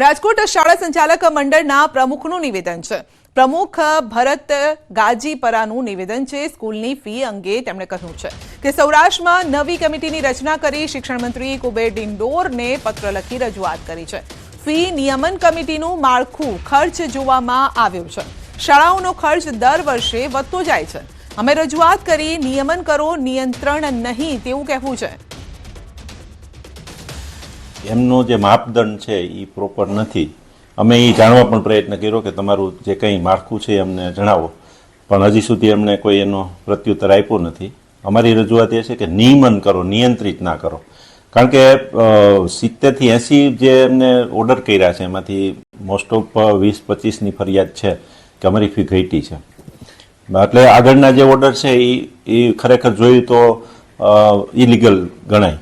રાજકોટ શાળા સંચાલક મંડળના પ્રમુખનું નિવેદન છે. પ્રમુખ ભરત ગાજીપરાનું નિવેદન છે સ્કૂલની ફી અંગે તેમણે કહ્યું છે કે સૌરાષ્ટ્રમાં નવી કમિટીની રચના કરી શિક્ષણ મંત્રી કુબેર ડિંડોરને પત્ર લખી રજૂઆત કરી છે. ફી નિયમન કમિટીનું માળખું ખર્ચ જોવામાં આવ્યું છે. શાળાઓનો ખર્ચ દર વર્ષે વધતો જાય છે. અમે રજૂઆત કરી નિયમન કરો, નિયંત્રણ નહીં તેવું કહેવું છે. એમનો જે માપદંડ છે એ પ્રોપર નથી. અમે એ જાણવા પણ પ્રયત્ન કર્યો કે તમારું જે કંઈ માળખું છે અમને જણાવો. પણ હજી સુધી એમને કોઈ એનો પ્રત્યુત્તર આપ્યો નથી. અમારી રજૂઆત એ છે કે નિયમન કરો, નિયંત્રિત ના કરો. કારણ કે સિત્તેરથી એંસી જે એમને ઓર્ડર કર્યા છે, એમાંથી મોસ્ટ ઓફ વીસ પચીસની ફરિયાદ છે કે અમારી ફી ઘટી છે. એટલે આગળના જે ઓર્ડર છે એ એ ખરેખર જોયું તો ઇલીગલ ગણાય.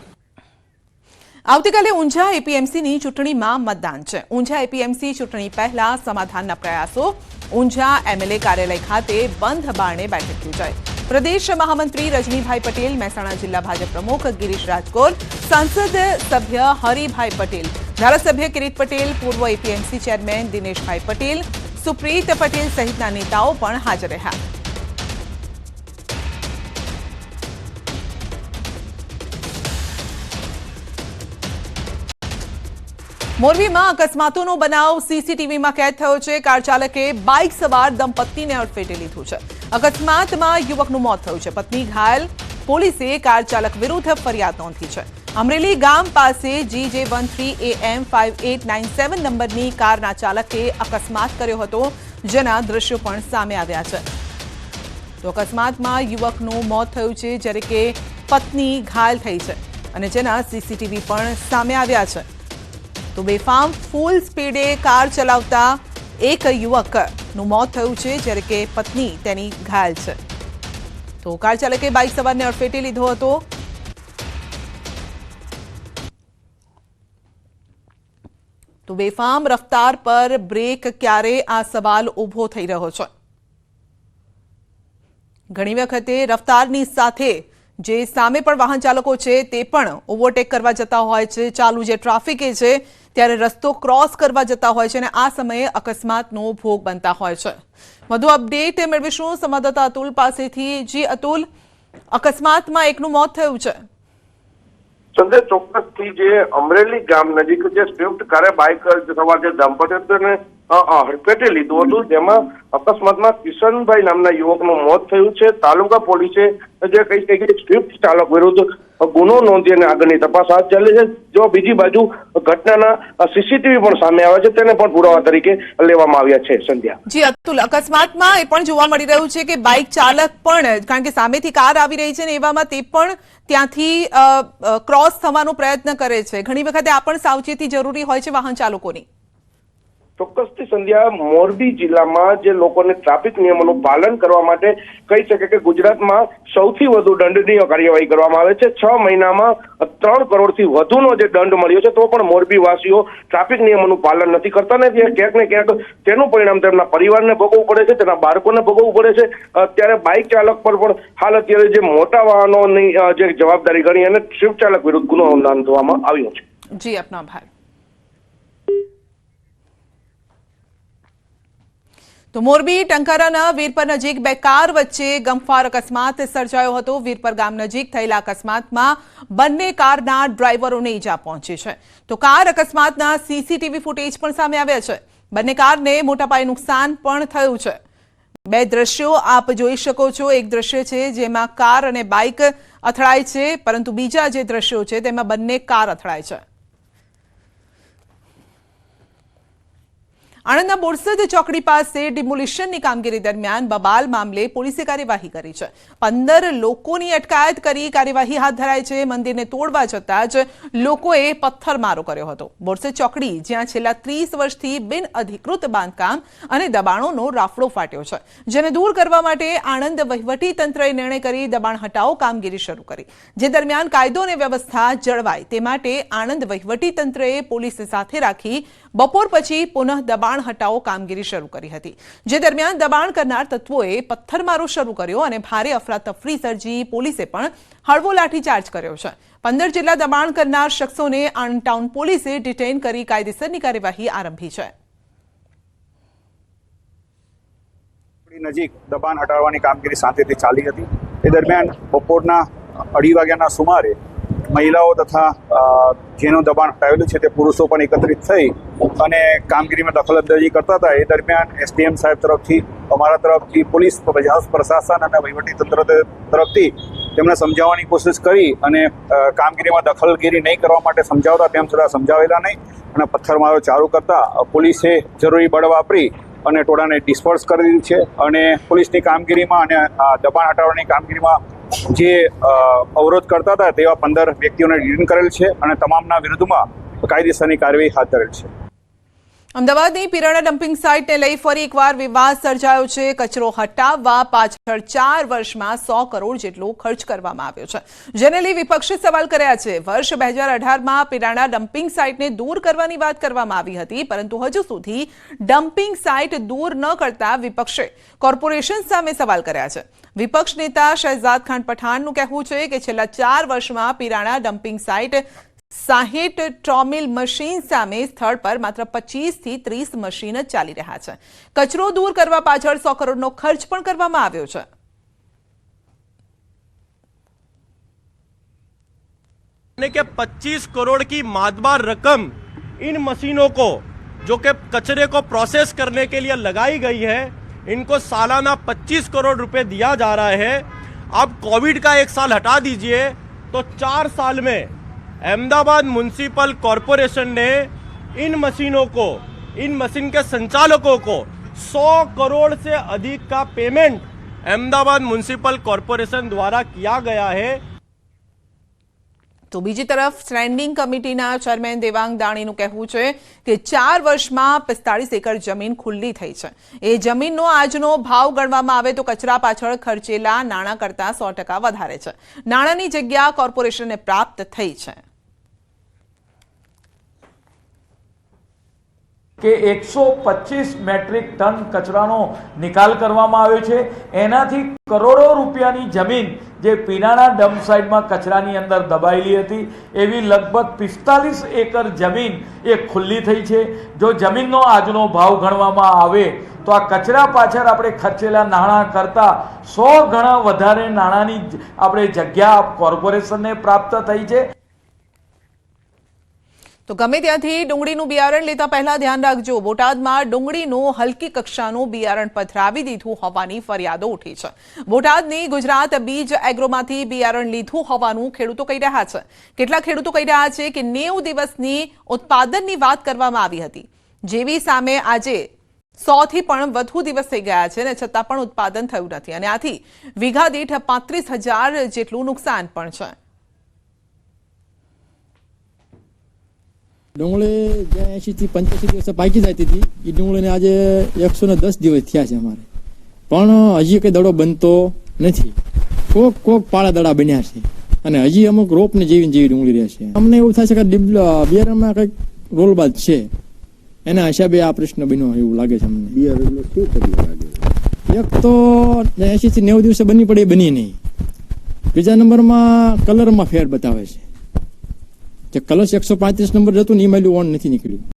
આવતીકાલે ઊંઝા એપીએમસીની ચૂંટણીમાં મતદાન છે ઊંઝા એપીએમસી ચૂંટણી પહેલા સમાધાનના પ્રયાસો ઊંઝા એમએલએ કાર્યાલય ખાતે બંધ બારણે બેઠક યોજાઈ પ્રદેશ મહામંત્રી રજનીભાઈ પટેલ મહેસાણા જિલ્લા ભાજપ પ્રમુખ ગિરીશ રાજકોર સાંસદ સભ્ય હરિભાઈ પટેલ ધારાસભ્ય કિરીટ પટેલ પૂર્વ એપીએમસી ચેરમેન દિનેશભાઈ પટેલ સુપ્રીત પટેલ સહિતના નેતાઓ પણ હાજર રહ્યા મોરબીમાં અકસ્માતોનો બનાવ સીસીટીવીમાં કેદ થયો છે. કાર ચાલકે બાઇક સવાર દંપતીને અડફેટે લીધું છે. અકસ્માતમાં યુવકનું મોત થયું છે. પત્ની ઘાયલ પોલીસે કાર ચાલક વિરુદ્ધ ફરિયાદ નોંધી છે. અમરેલી ગામ પાસે G J one three A M five eight nine seven નંબરની કારના ચાલકે અકસ્માત કર્યો હતો. જેના દ્રશ્યો પણ સામે આવ્યા છે. તો અકસ્માતમાં યુવકનું મોત થયું છે, જ્યારે કે પત્ની ઘાયલ થઈ છે અને જેના સીસીટીવી પણ સામે આવ્યા છે. તો બેફામ ફૂલ સ્પીડે કાર ચલાવતા એક યુવકનું મોત થયું છે, જ્યારે કે પત્ની તેની ઘાયલ છે. તો કાર ચાલકે બાઇક સવારને અડફેટે લીધો હતો. તો બેફામ રફતાર પર બ્રેક ક્યારે આ સવાલ ઊભો થઈ રહ્યો છે? ઘણી વખતે રફતારની સાથે જે સામે પણ વાહન ચાલકો છે, તે પણ ઓવરટેક કરવા જતા હોય છે. ચાલુ જે ટ્રાફિકે છે ત્યારે રસ્તો ક્રોસ કરવા જતા હોય છે અને આ સમયે અકસ્માતનો ભોગ બનતા હોય છે. વધુ અપડેટ મેળવીશું સંવાદદાતા અતુલ પાસેથી. જી અતુલ, અકસ્માતમાં એકનું મોત થયું છે. સંજય, ચોક્કસથી જે અમરેલી ગામ નજીક જે સ્વિફ્ટ કારે બાઇક સવાર જે દંપતીને હડફેટે લીધું હતું, જેમાં અકસ્માતમાં કિશનભાઈ નામના યુવકનું મોત થયું છે. તાલુકા પોલીસે જે કહી શકે સ્વિફ્ટ ચાલક વિરુદ્ધ ગુનો નોંધી અને આગળની તપાસ હાથ ચાલે છે. જો બીજી બાજુ ઘટનાના સીસીટીવી પણ સામે આવે છે, તેને પણ પુરાવા તરીકે લેવામાં આવ્યા છે. સંધ્યા. જી, અતુલ, અકસ્માતમાં એ પણ જોવા મળી રહ્યું છે કે બાઇક ચાલક પણ, કારણ કે સામેથી કાર આવી રહી છે ને એવામાં તે પણ ત્યાંથી ક્રોસ થવાનો પ્રયત્ન કરે છે. ઘણી વખતે આ પણ સાવચેતી જરૂરી હોય છે વાહન ચાલકોની ચોક્કસથી સંધ્યા મોરબી જિલ્લામાં જે લોકોને ટ્રાફિક નિયમોનું પાલન કરવા માટે કહી શકે કે ગુજરાતમાં સૌથી વધુ દંડનીય કાર્યવાહી કરવામાં આવે છે. છ મહિનામાં ત્રણ કરોડથી વધુનો જે દંડ મળ્યો છે, તો પણ મોરબી વાસીઓ ટ્રાફિક નિયમોનું પાલન નથી કરતા ને ક્યાંક ને ક્યાંક તેનું પરિણામ તેમના પરિવારને ભોગવવું પડે છે, તેના બાળકોને ભોગવવું પડે છે. અત્યારે બાઇક ચાલક પર પણ હાલ અત્યારે જે મોટા વાહનોની જે જવાબદારી ગણી અને સ્વિફ્ટ ચાલક વિરુદ્ધ ગુનો નોંધવામાં આવ્યો છે. જી, આપનો આભાર. તો મોરબી ટંકારાના વીરપર નજીક બે કાર વચ્ચે ગમફાર અકસ્માત સર્જાયો હતો. વીરપર ગામ નજીક થયેલા અકસ્માતમાં બંને કારના ડ્રાઈવરોને ઈજા પહોંચી છે. તો કાર અકસ્માતના સીસીટીવી ફૂટેજ પણ સામે આવ્યા છે. બંને કારને મોટા પાયે નુકસાન પણ થયું છે. બે દ્રશ્યો આપ જોઈ શકો છો. એક દ્રશ્ય છે જેમાં કાર અને બાઇક અથડાય છે, પરંતુ બીજા જે દ્રશ્યો છે તેમાં બંને કાર અથડાય છે. આણંદના બોરસદ ચોકડી પાસે ડિમોલિશનની કામગીરી દરમિયાન બબાલ મામલે પોલીસે કાર્યવાહી કરી છે. પંદર લોકોની અટકાયત કરી કાર્યવાહી હાથ ધરાઈ છે. મંદિરને તોડવા જતાં જ લોકોએ પથ્થરમારો કર્યો હતો. બોરસદ ચોકડી, જ્યાં છેલ્લા ત્રીસ વર્ષથી બિન અધિકૃત બાંધકામ અને દબાણોનો રાફડો ફાટ્યો છે. જેને દૂર કરવા માટે આણંદ વહીવટી તંત્રએ નિર્ણય કરી દબાણ હટાવો કામગીરી શરૂ કરી. જે દરમિયાન કાયદો અને વ્યવસ્થા જળવાય તે માટે આણંદ વહીવટી તંત્રએ પોલીસ સાથે રાખી બપોર પછી પુનઃ દબાણ હટાવો કામગીરી શરૂ કરી હતી. જે દરમિયાન દબાણ કરનાર તત્વોએ પથ્થરમારો શરૂ કર્યો અને ભારે અફરાતફરી સર્જી પોલીસે પણ હળવો લાઠીચાર્જ કર્યો છે. પંદર જેટલા દબાણ કરનાર શખ્સોને આણટાઉન પોલીસે ડિટેઇન કરી કાયદેસરની કાર્યવાહી આરંભી છે. નજીક દબાણ હટાવવાની કામગીરી શાંતિથી ચાલી હતી. એ દરમિયાન બપોરના અઢી વાગ્યાના સુમારે મહિલાઓ તથા જેનું દબાણ હટાવેલું છે તે પુરુષો પણ એકત્રિત થઈ અને કામગીરીમાં દખલઅંદાજી કરતા હતા. એ દરમિયાન એસડીએમ સાહેબ તરફથી, અમારા તરફથી, પોલીસ પ્રશાસન અને વહીવટીતંત્ર તરફથી તેમને સમજાવવાની કોશિશ કરી અને કામગીરીમાં દખલગીરી નહીં કરવા માટે સમજાવતા તેમ છતાં સમજાવેલા નહીં અને પથ્થરમારો ચાલુ કરતા પોલીસે જરૂરી બળ વાપરી અને ટોળાને ડિસ્પર્સ કરી દીધી છે અને પોલીસની કામગીરીમાં અને દબાણ હટાવવાની કામગીરીમાં જે અવરોધ કરતા હતા તેવા પંદર વ્યક્તિઓને ડિટેન કરેલ છે અને તમામના વિરુદ્ધમાં કાયદેસરની કાર્યવાહી હાથ ધરેલ છે. અમદાવાદની પિરાણા ડમ્પિંગ સાઇટને લઈ ફરી એકવાર વિવાદ સર્જાયો છે. કચરો હટાવવા પાછળ ચાર વર્ષમાં સો કરોડ જેટલો ખર્ચ કરવામાં આવ્યો છે. જેને લઈ વિપક્ષે સવાલ કર્યા છે. વર્ષ બે હજાર અઢારમાં પિરાણા ડમ્પિંગ સાઇટને દૂર કરવાની વાત કરવામાં આવી હતી, પરંતુ હજુ સુધી ડમ્પિંગ સાઇટ દૂર ન કરતા વિપક્ષે કોર્પોરેશન સામે સવાલ કર્યા છે. વિપક્ષ નેતા શહેજાદ ખાન પઠાણનું કહેવું છે કે છેલ્લા ચાર વર્ષમાં પિરાણા ડમ્પિંગ સાઇટ સાહીઠ ટ્રોમિલ મશીન સામે સ્થળ પર માત્ર પચીસ થી ત્રીસ મશીન જ ચાલી રહ્યા છે કચરો દૂર કરવા પાછળ સો કરોડનો ખર્ચ પણ કરવામાં આવ્યો છે ने के 25 करोड़ की मातबार रकम इन मशीनों को जो कि कचरे को प्रोसेस करने के लिए लगाई गई है इनको सालाना 25 करोड़ रुपए दिया जा रहा है अब कोविड का एक साल हटा दीजिए तो चार साल में अहमदाबाद म्यूनसिपल कॉरपोरेशन ने इन मशीनों को इन मशीन के संचालकों को 100 करोड़ से अधिक का पेमेंट अहमदाबाद म्यूनसिपल कॉरपोरेशन द्वारा किया गया है તો બીજી તરફ સ્ટેન્ડિંગ કમિટીના ચેરમેન દેવાંગ દાણીનું કહેવું છે કે ચાર વર્ષમાં પિસ્તાળીસ એકર જમીન ખુલ્લી થઈ છે એ જમીનનો આજનો ભાવ ગણવામાં આવે તો કચરા પાછળ ખર્ચેલા નાણાં કરતાં સો ટકા વધારે છે નાણાંની જગ્યા કોર્પોરેશનને પ્રાપ્ત થઈ છે કે એકસો પચીસ મેટ્રિક ટન કચરાનો નિકાલ કરવામાં આવ્યો છે. એનાથી કરોડો રૂપિયાની જમીન જે પીનાના ડમ્પ સાઇડમાં કચરાની અંદર દબાયેલી હતી, એવી લગભગ પિસ્તાલીસ એકર જમીન એ ખુલ્લી થઈ છે. જો જમીનનો આજનો ભાવ ગણવામાં આવે, તો આ કચરા પાછળ આપણે ખર્ચેલા નાણાં કરતાં સો ગણા વધારે નાણાંની આપણે જગ્યા કોર્પોરેશનને પ્રાપ્ત થઈ છે. તો ગમે ત્યાંથી ડુંગળીનું બિયારણ લેતા પહેલા ધ્યાન રાખજો. બોટાદમાં ડુંગળીનું હલકી કક્ષાનું બિયારણ પથરાવી દીધું હોવાની ફરિયાદો ઉઠી છે. બોટાદની ગુજરાત બીજ એગ્રોમાંથી બિયારણ લીધું હોવાનું ખેડૂતો કહી રહ્યા છે. કેટલા ખેડૂતો કહી રહ્યા છે કે નેવું દિવસની ઉત્પાદનની વાત કરવામાં આવી હતી. જેવી સામે આજે સો થી પણ વધુ દિવસ થઈ ગયા છે અને છતાં પણ ઉત્પાદન થયું નથી. અને આથી વીઘા દીઠ પાંત્રીસ જેટલું નુકસાન પણ છે. ડુંગળી જે એંશી થી પંચ્યાસી દિવસે પાકી જતી હતી એ ડુંગળીને આજે એકસો ને દસ દિવસ થયા છે અમારે. પણ હજી કઈ દડો બનતો નથી. કોક કોક પાળા દડા બન્યા છે. અને હજી અમુક રોપને જેવી ને જેવી ડુંગળી રહેશે. અમને એવું થાય છે કે બિયારણમાં કંઈક રોલબાદ છે. એના હિસાબે આ પ્રશ્ન બન્યો એવું લાગે છે અમને. એક તો એંશી થી નેવું દિવસે બની પડે એ બની નહીં. બીજા નંબરમાં કલરમાં ફેર બતાવે છે. જે કલશ એકસો પાંત્રીસ નંબર હતું ને એમાં ઓન નથી નીકળ્યું.